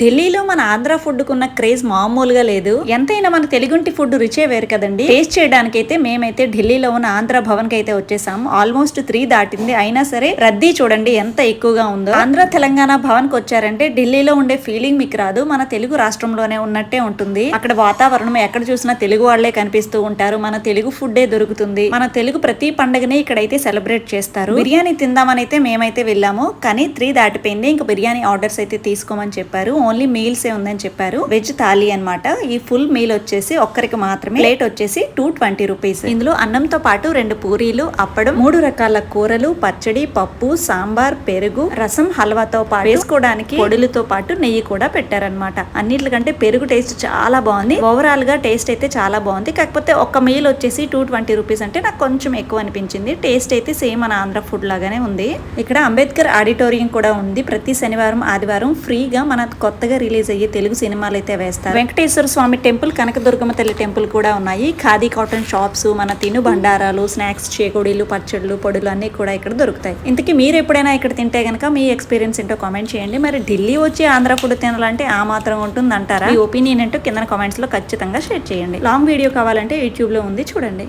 ఢిల్లీలో మన ఆంధ్ర ఫుడ్ కున్న క్రేజ్ మామూలుగా లేదు. ఎంతైనా మన తెలుగుంటి ఫుడ్ రుచే వేరు కదండి. టేస్ట్ చేయడానికి అయితే మేమైతే ఢిల్లీలో ఉన్న ఆంధ్ర భవన్కి అయితే వచ్చేసాం. ఆల్మోస్ట్ త్రీ దాటింది. అయినా సరే రద్దీ చూడండి ఎంత ఎక్కువగా ఉందో. ఆంధ్ర తెలంగాణ భవన్కి వచ్చారంటే ఢిల్లీలో ఉండే ఫీలింగ్ మీకు రాదు. మన తెలుగు రాష్ట్రంలోనే ఉన్నట్టే ఉంటుంది. అక్కడ వాతావరణం ఎక్కడ చూసినా తెలుగు వాళ్ళే కనిపిస్తూ ఉంటారు. మన తెలుగు ఫుడ్డే దొరుకుతుంది. మన తెలుగు ప్రతి పండగని ఇక్కడైతే సెలబ్రేట్ చేస్తారు. బిర్యానీ తిందామని అయితే మేమైతే వెళ్ళాము. కానీ త్రీ దాటిపోయింది. ఇంకా బిర్యానీ ఆర్డర్స్ అయితే తీసుకోమని చెప్పారు. ఓన్లీ మీల్స్ ఏ ఉందని చెప్పారు. వెజ్ థాలీ అన్నమాట. ఈ ఫుల్ మీల్ వచ్చేసి ఒక్కరికి మాత్రమే. ప్లేట్ వచ్చేసి టూ ట్వంటీ రూపీస్ ఇందులో అన్నంతో పాటు రెండు పూరీలు అప్పడం మూడు రకాల కూరలు పచ్చడి పప్పు సాంబార్ పెరుగు రసం హల్వాతో పాటు వేసుకోవడానికి పొడులతో పాటు నెయ్యి కూడా పెట్టారనమాట అన్నిటికంటే పెరుగు టేస్ట్ చాలా బాగుంది. ఓవరాల్గా టేస్ట్ అయితే చాలా బాగుంది. కాకపోతే ఒక మీల్ వచ్చేసి టూ ట్వంటీ రూపీస్ అంటే నాకు కొంచెం ఎక్కువ అనిపించింది. టేస్ట్ అయితే సేమ్ మన ఆంధ్ర ఫుడ్ లాగానే ఉంది. ఇక్కడ అంబేద్కర్ ఆడిటోరియం కూడా ఉంది. ప్రతి శనివారం ఆదివారం ఫ్రీగా మన కొత్తగా రిలీజ్ అయ్యే తెలుగు సినిమాలు అయితే వేస్తారు. వెంకటేశ్వర స్వామి టెంపుల్ కనకదుర్గమ్మ తల్లి టెంపుల్ కూడా ఉన్నాయి. ఖాదీ కాటన్ షాప్స్ మన తిను బండారాలు స్నాక్స్ చేకోడీలు పచ్చళ్ళు పొడులు అన్ని కూడా ఇక్కడ దొరుకుతాయి. ఇంతకీ మీరు ఎప్పుడైనా ఇక్కడ తింటే గనక మీ ఎక్స్పీరియన్స్ ఏంటో కామెంట్ చేయండి. మరి ఢిల్లీ వచ్చి ఆంధ్ర ఫుడ్ తినాలంటే ఆ మాత్రం ఉంటుంది అంటారా ఈ ఒపీనియన్ ఏంటో కింద కామెంట్స్లో ఖచ్చితంగా షేర్ చేయండి. లాంగ్ వీడియో కావాలంటే యూట్యూబ్లో ఉంది చూడండి.